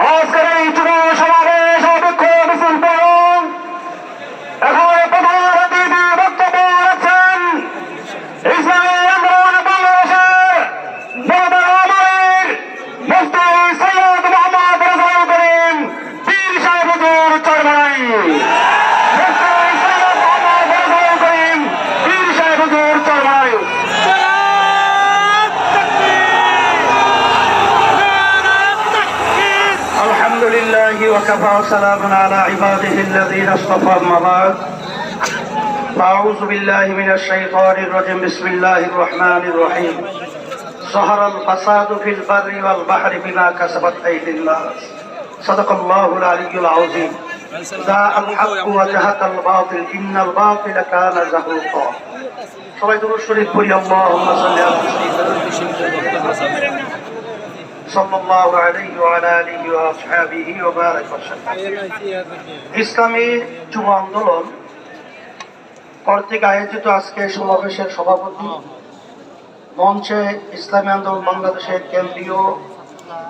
আজকের এই যুব وكفى وسلام على عباده الذين اصطفى أما بعد أعوذ بالله من الشيطان الرجيم بسم الله الرحمن الرحيم ظهر الفساد في البر والبحر بما كسبت أيدي الناس صدق الله العلي العظيم جاء الحق وجهك الباطل إن الباطل كان زهوقا সবাই দুরূদ শরীফ পড়ি আল্লাহুম্মা সাল্লি আলা ইসলামী যুব আন্দোলন কর্তৃক আয়োজিত আজকে সমাবেশের সভাপতি মঞ্চে ইসলামী আন্দোলন বাংলাদেশের কেন্দ্রীয়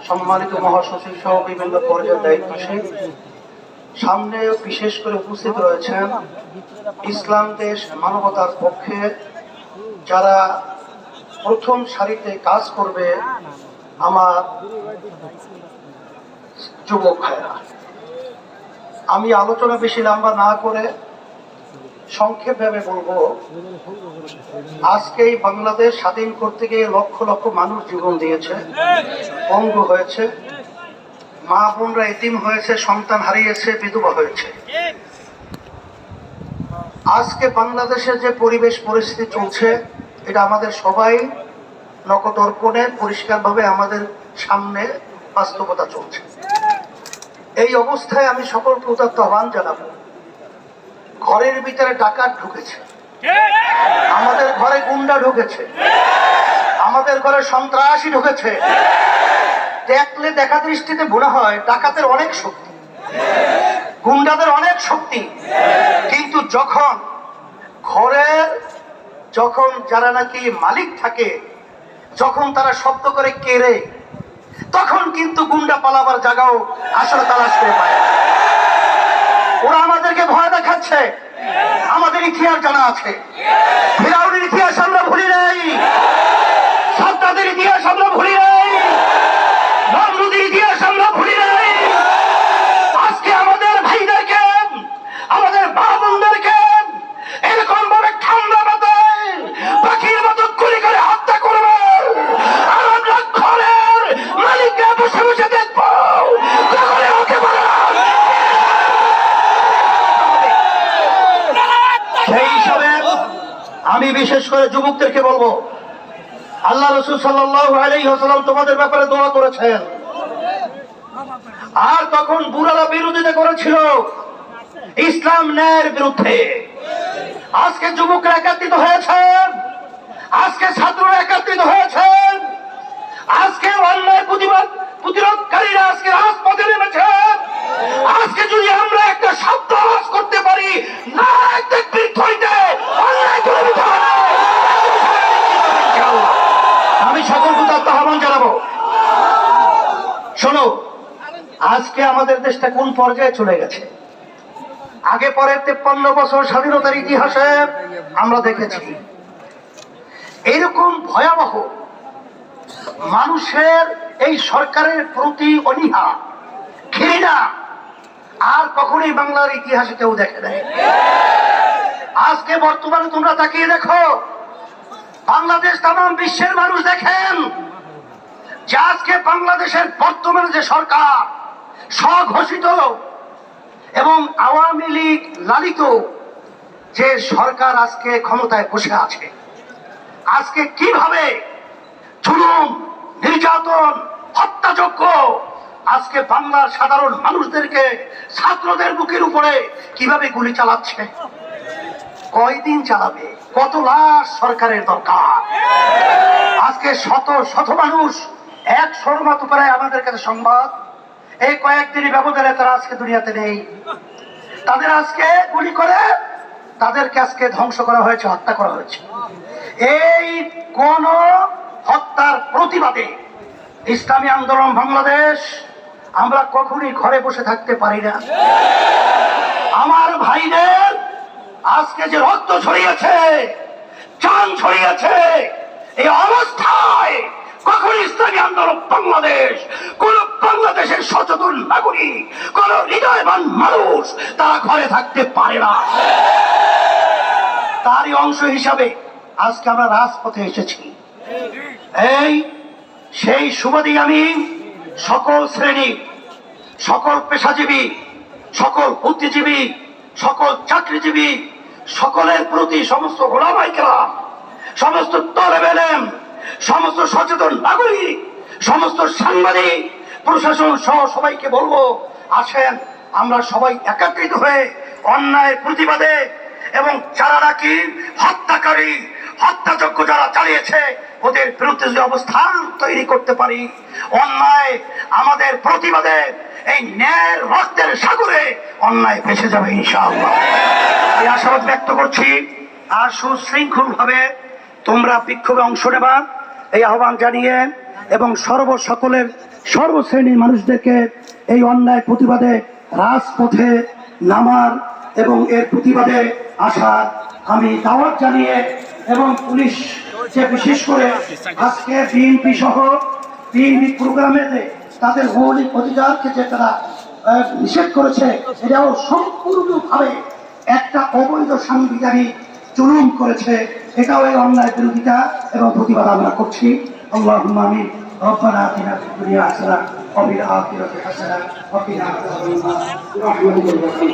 সম্মানিত মহাসচিব সহ বিভিন্ন পর্যায়ের দায়িত্বশীল। সামনে বিশেষ করে উপস্থিত রয়েছেন ইসলাম দেশ মানবতার পক্ষে যারা প্রথম সারিতে কাজ করবে আমার যুবক ভাইরা। আমি আলোচনা বেশি লম্বা না করে সংক্ষেপভাবে বলব, আজকেই বাংলাদেশ স্বাধীন করতে গিয়ে লক্ষ লক্ষ মানুষ জীবন দিয়েছে, অঙ্গ হয়েছে, মা বোনরা এতিম হয়েছে, সন্তান হারিয়েছে, বিধবা হয়েছে। আজকে বাংলাদেশের যে পরিবেশ, পরিস্থিতি চলছে, এটা আমাদের সবাই নকদর্পণে পরিষ্কারভাবে আমাদের সামনে বাস্তবতা চলছে। এই অবস্থায় আমি সকল উদাত্ত আহ্বান জানাব। ঘরের ভিতরে ডাকাত ঢুকেছে। আমাদের ঘরে গুন্ডা ঢুকেছে। আমাদের ঘরে সন্ত্রাসী ঢুকেছে। দেখলে দেখা দৃষ্টিতে মনে হয় ডাকাতের অনেক শক্তি। গুন্ডাদের অনেক শক্তি। কিন্তু যখন ঘরের যখন যারা নাকি মালিক থাকে যখন তারা শব্দ করে কেড়ে তখন কিন্তু গুন্ডা পালাবার জায়গাও আসলে তালাশ করে পায়। ওরা আমাদেরকে ভয় দেখাচ্ছে। আমাদের ইতিহাস জানা আছে। ইতিহাস আমরা ভুলি নাই। সাদ্দাদের ইতিহাস আমরা ভুলি নাই। বিশেষ করে যুবকদেরকে বলব, আল্লাহ রসুল সাল্লাম তোমাদের ব্যাপারে দোয়া করেছেন। আর তখন বুড়ারা বিরোধিতা করেছিল ইসলাম ন্যায়ের বিরুদ্ধে। আজকে যুবকরা একাত্রিত হয়েছেন শোনো, আজকে আমাদের দেশটা কোন পর্যায়ে চলে গেছে? আগে পরের তেপ্পান্ন বছর স্বাধীনতার ইতিহাসে আমরা দেখেছি, এরকম ভয়াবহ মানুষের এই সরকারের প্রতি অনীহা, ঘৃণা আর কখনোই বাংলার ইতিহাসে কেউ দেখে নেয় আজকে বর্তমানে তোমরা তাকিয়ে দেখো, বাংলাদেশ তাম বিশ্বের মানুষ দেখেন যে আজকে বাংলাদেশের বর্তমানে যে সরকার, স্বঘোষিত এবং আওয়ামী লীগ লালিত, যে সরকার আজকে ক্ষমতায় বসে আছে, আজকে কীভাবে জুলুম, নির্যাতন হত্যাযোগ্য আজকে বাংলার সাধারণ মানুষদেরকে ছাত্রদের বুকের উপরে কীভাবে গুলি চালাচ্ছে? কয়দিন চালাবে? কত লাশ সরকারের দরকার? আজকে শত শত মানুষ এক শর্মা প্রায় আমাদের কাছে সংবাদ। এই কয়েকদিনই ব্যবধানে তারা আজকে দুনিয়াতে নেই। তাদের আজকে গুলি করে, তাদেরকে আজকে ধ্বংস করা হয়েছে, হত্যা করা হয়েছে। এই কোন হত্যার প্রতিবাদে ইসলামী আন্দোলন বাংলাদেশ আমরা কখনই ঘরে বসে থাকতে পারি না। আমার ভাইদের আজকে যে রক্ত ছড়িয়েছে, চান ছড়িয়েছে, এই অবস্থায় কখন ইসলামী আন্দোলন বাংলাদেশ, কোন বাংলাদেশের সচেতন নাগরিক, কোন হৃদয়বান মানুষ তারা ঘরে থাকতে পারে না। তারই অংশ হিসাবে আজকে আমরা রাজপথে এসেছি। এই, সেই সুবাদী আমি সকল শ্রেণি, সকল পেশাজীবী, সকল বুদ্ধিজীবী, সকল চাকরিজীবী, সকলের প্রতি সমস্ত গোলামাইকেরা সমস্ত তলেবেলেম সমস্ত সচেতন নাগরিক, সমস্ত সাংবাদিক, প্রশাসন সহ সবাইকে বলব, আসেন, আমরা সবাই একত্রিত হয়ে অন্যায়ের প্রতিবাদে এবং যারা নাকি হত্যাকারী, হত্যাযজ্ঞ যারা চালিয়েছে, ওদের বিরুদ্ধে যে অবস্থান তৈরি করতে পারি, অন্যায় আমাদের প্রতিবাদে এই ন্যায়ের রক্তের সাগরে অন্যায় ভেসে যাবে ইনশাআল্লাহ। এই আশাবাদ ব্যক্ত করছি, আর সুশৃঙ্খল ভাবে তোমরা বিক্ষোভে অংশ নেবা। এই আহ্বান জানিয়ে এবং সর্ব সকলের সর্বশ্রেণীর মানুষদেরকে এই অন্যায় প্রতিবাদে রাজপথে নামার এবং এর প্রতিবাদে আসার আমি দাওয়াত জানিয়ে এবং পুলিশ যে বিশেষ করে আজকে বিএনপি সহ বিএনপি প্রোগ্রামে তাদের মৌলিক অধিকারকে যে তারা নিষেধ করেছে, এটাও সম্পূর্ণভাবে একটা অবৈধ সাংবিধানিক জুলুম করেছে এটাও এই অন্যায় বিরোধিতা এবং প্রতিবাদ আমরা করছি আল্লাহ আমিন ربنا آتنا في الدنيا حسنة وفي الآخرة حسنة وقنا عذاب النار برحمتك يا رب